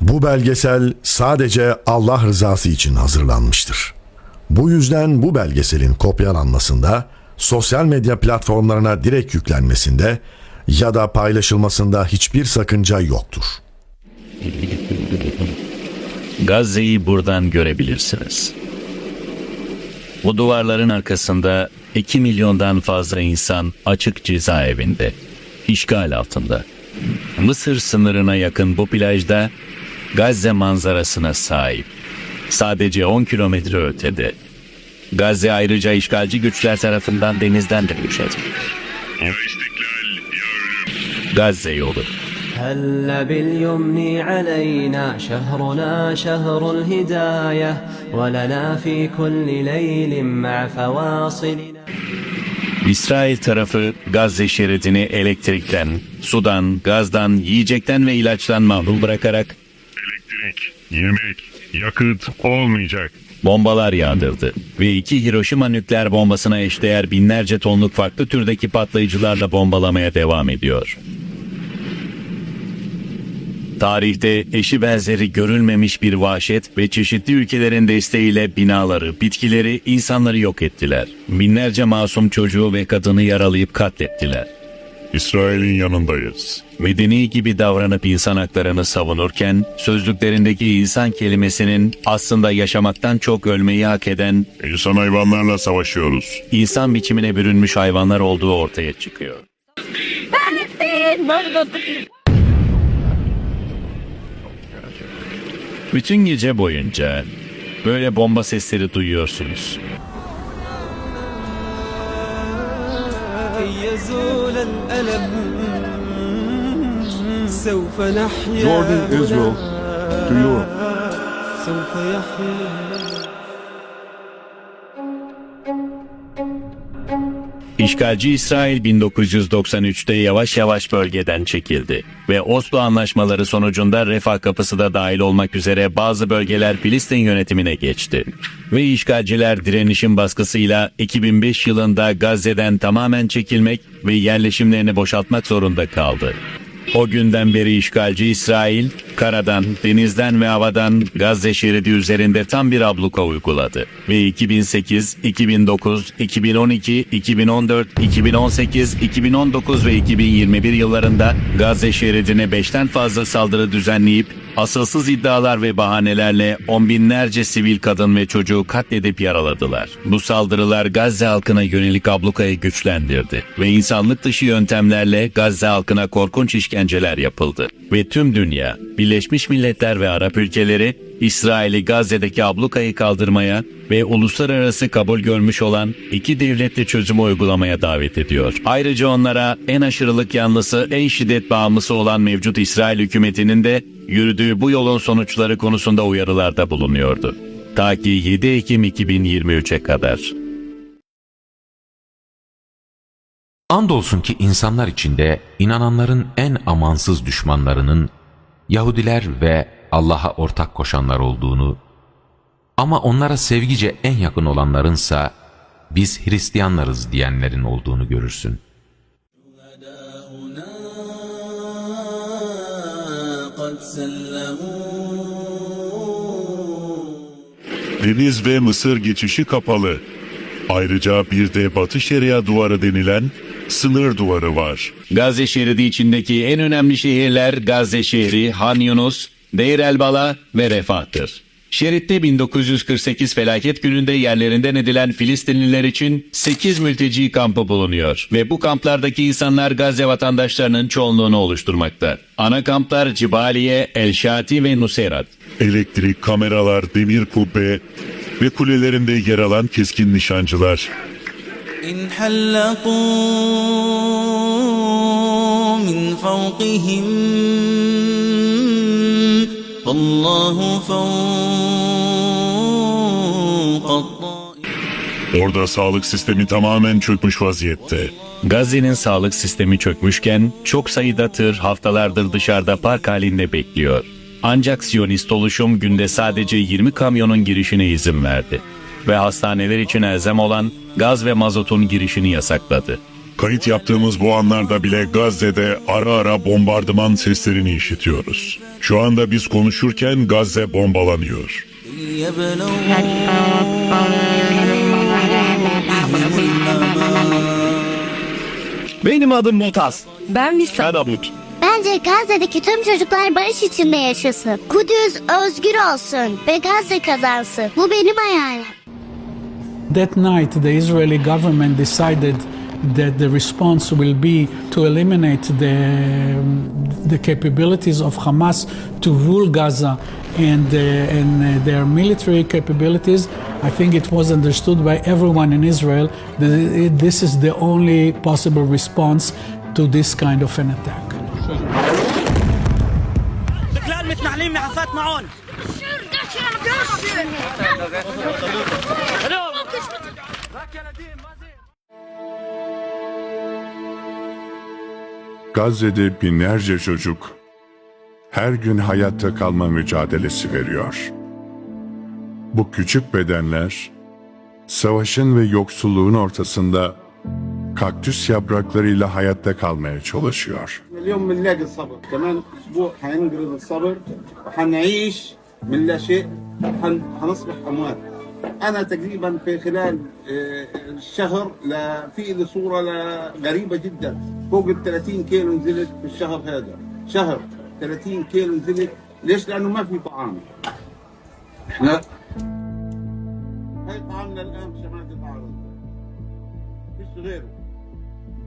Bu belgesel sadece Allah rızası için hazırlanmıştır. Bu yüzden bu belgeselin kopyalanmasında, sosyal medya platformlarına direkt yüklenmesinde ya da paylaşılmasında hiçbir sakınca yoktur. Gazze'yi buradan görebilirsiniz. Bu duvarların arkasında 2 milyondan fazla insan açık cezaevinde, işgal altında. Mısır sınırına yakın bu plajda Gazze manzarasına sahip. Sadece 10 kilometre ötede. Gazze ayrıca işgalci güçler tarafından denizden de kuşatılıyor. Gazze yolu. هل باليمن علينا شهرنا شهر الهداية ولنا في كل ليل مع فواصلنا İsrail tarafı Gazze şeridini elektrikten, sudan, gazdan, yiyecekten ve ilaçtan mahrum bırakarak Elektrik, yemek, yakıt olmayacak. bombalar yağdırdı ve iki Hiroşima nükleer bombasına eşdeğer binlerce tonluk farklı türdeki patlayıcılarla bombalamaya devam ediyor. Tarihte eşi benzeri görülmemiş bir vahşet ve çeşitli ülkelerin desteğiyle binaları, bitkileri, insanları yok ettiler. Binlerce masum çocuğu ve kadını yaralayıp katlettiler. İsrail'in yanındayız. medeni gibi davranıp insan haklarını savunurken sözlüklerindeki insan kelimesinin aslında yaşamaktan çok ölmeyi hak eden İnsan hayvanlarla savaşıyoruz. insan biçimine bürünmüş hayvanlar olduğu ortaya çıkıyor. Bütün gece boyunca böyle bomba sesleri duyuyorsunuz. Jordan, Israel, to İşgalci İsrail 1993'te yavaş yavaş bölgeden çekildi ve Oslo anlaşmaları sonucunda Refah Kapısı da dahil olmak üzere bazı bölgeler Filistin yönetimine geçti. Ve işgalciler direnişin baskısıyla 2005 yılında Gazze'den tamamen çekilmek ve yerleşimlerini boşaltmak zorunda kaldı. O günden beri işgalci İsrail, karadan, denizden ve havadan Gazze şeridi üzerinde tam bir abluka uyguladı. Ve 2008, 2009, 2012, 2014, 2018, 2019 ve 2021 yıllarında Gazze şeridine beşten fazla saldırı düzenleyip asılsız iddialar ve bahanelerle on binlerce sivil kadın ve çocuğu katledip yaraladılar. Bu saldırılar Gazze halkına yönelik ablukayı güçlendirdi ve insanlık dışı yöntemlerle Gazze halkına korkunç işkenceler yapıldı. Ve tüm dünya, Birleşmiş Milletler ve Arap ülkeleri İsrail'i Gazze'deki ablukayı kaldırmaya ve uluslararası kabul görmüş olan iki devletli çözümü uygulamaya davet ediyor. Ayrıca onlara en aşırılık yanlısı, en şiddet bağımlısı olan mevcut İsrail hükümetinin de yürüdüğü bu yolun sonuçları konusunda uyarılarda bulunuyordu. Ta ki 7 Ekim 2023'e kadar. Andolsun ki insanlar içinde inananların en amansız düşmanlarının Yahudiler ve Allah'a ortak koşanlar olduğunu ama onlara sevgice en yakın olanlarınsa biz Hristiyanlarız diyenlerin olduğunu görürsün. Deniz ve Mısır geçişi kapalı. Ayrıca bir de Batı Şeria duvarı denilen sınır duvarı var. Gazze şeridi içindeki en önemli şehirler Gazze şehri, Han Yunus, Deir el Bala ve Refah'tır. Şeritte 1948 felaket gününde yerlerinden edilen Filistinliler için 8 mülteci kampı bulunuyor ve bu kamplardaki insanlar Gazze vatandaşlarının çoğunluğunu oluşturmakta. Ana kamplar Cibaliye, El Şati ve Nuserat. Elektrik, kameralar, demir kubbe ve kulelerinde yer alan keskin nişancılar. İnhallakû min fawqihim Allahu Orada sağlık sistemi tamamen çökmüş vaziyette. Gazze'nin sağlık sistemi çökmüşken çok sayıda tır haftalardır dışarıda park halinde bekliyor. Ancak Siyonist oluşum günde sadece 20 kamyonun girişine izin verdi ve hastaneler için elzem olan gaz ve mazotun girişini yasakladı. Kayıt yaptığımız bu anlarda bile Gazze'de ara ara bombardıman seslerini işitiyoruz. Şu anda biz konuşurken Gazze bombalanıyor. Benim adım Mutaz. Ben Visa. Kadabut. Bence Gazze'deki tüm çocuklar barış içinde yaşasın. Kudüs özgür olsun ve Gazze kazansın. Bu benim hayalim. That night, the Israeli government decided that the response will be to eliminate the, the capabilities of Hamas to rule Gaza and, uh, and uh, their military capabilities, I think it was understood by everyone in Israel that this is the only possible response to this kind of an attack. Hello. Gazze'de binlerce çocuk her gün hayatta kalma mücadelesi veriyor. Bu küçük bedenler savaşın ve yoksulluğun ortasında kaktüs yapraklarıyla hayatta kalmaya çalışıyor. اليوم بنلاقي الصبر كمان اسبوع حننقرض الصبر وحنعيش من لا شيء حن حنصبح اموات انا تقريبا في خلال آه، الشهر لا في لي صوره لا غريبه جدا فوق ال 30 كيلو نزلت في الشهر هذا شهر 30 كيلو نزلت ليش؟ لانه ما في طعام احنا هاي طعامنا الان شمال الارض فيش غيره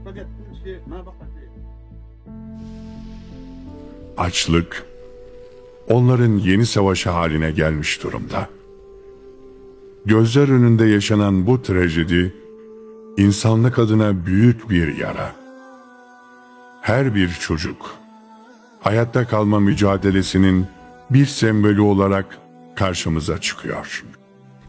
فقد كل شيء ما بقى شيء Açlık onların yeni savaşı haline gelmiş durumda. Gözler önünde yaşanan bu trajedi insanlık adına büyük bir yara. Her bir çocuk hayatta kalma mücadelesinin bir sembolü olarak karşımıza çıkıyor.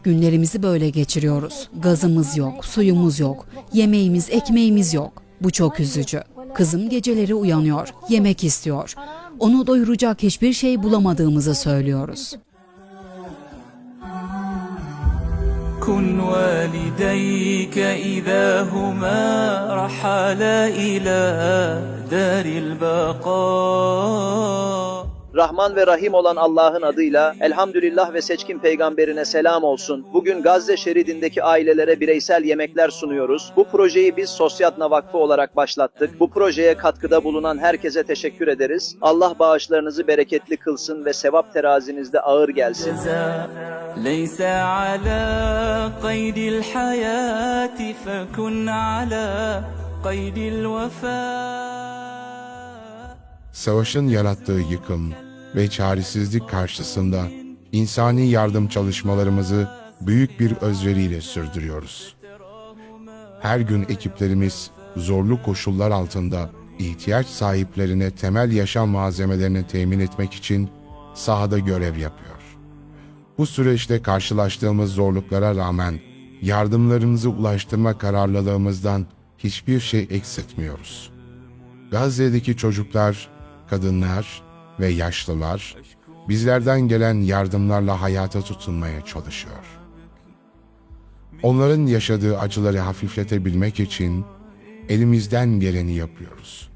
Günlerimizi böyle geçiriyoruz. Gazımız yok, suyumuz yok, yemeğimiz, ekmeğimiz yok. Bu çok üzücü. Kızım geceleri uyanıyor, yemek istiyor. Onu doyuracak hiçbir şey bulamadığımızı söylüyoruz. كن والديك إذا هما رحلا إلى دار البقاء. Rahman ve Rahim olan Allah'ın adıyla elhamdülillah ve seçkin peygamberine selam olsun. Bugün Gazze şeridindeki ailelere bireysel yemekler sunuyoruz. Bu projeyi biz Sosyatna Vakfı olarak başlattık. Bu projeye katkıda bulunan herkese teşekkür ederiz. Allah bağışlarınızı bereketli kılsın ve sevap terazinizde ağır gelsin. ليس على قيد الحياة فكن على قيد الوفاء Savaşın yarattığı yıkım ve çaresizlik karşısında insani yardım çalışmalarımızı büyük bir özveriyle sürdürüyoruz. Her gün ekiplerimiz zorlu koşullar altında ihtiyaç sahiplerine temel yaşam malzemelerini temin etmek için sahada görev yapıyor. Bu süreçte karşılaştığımız zorluklara rağmen yardımlarımızı ulaştırma kararlılığımızdan hiçbir şey eksiltmiyoruz. Gazze'deki çocuklar, kadınlar ve yaşlılar bizlerden gelen yardımlarla hayata tutunmaya çalışıyor. Onların yaşadığı acıları hafifletebilmek için elimizden geleni yapıyoruz.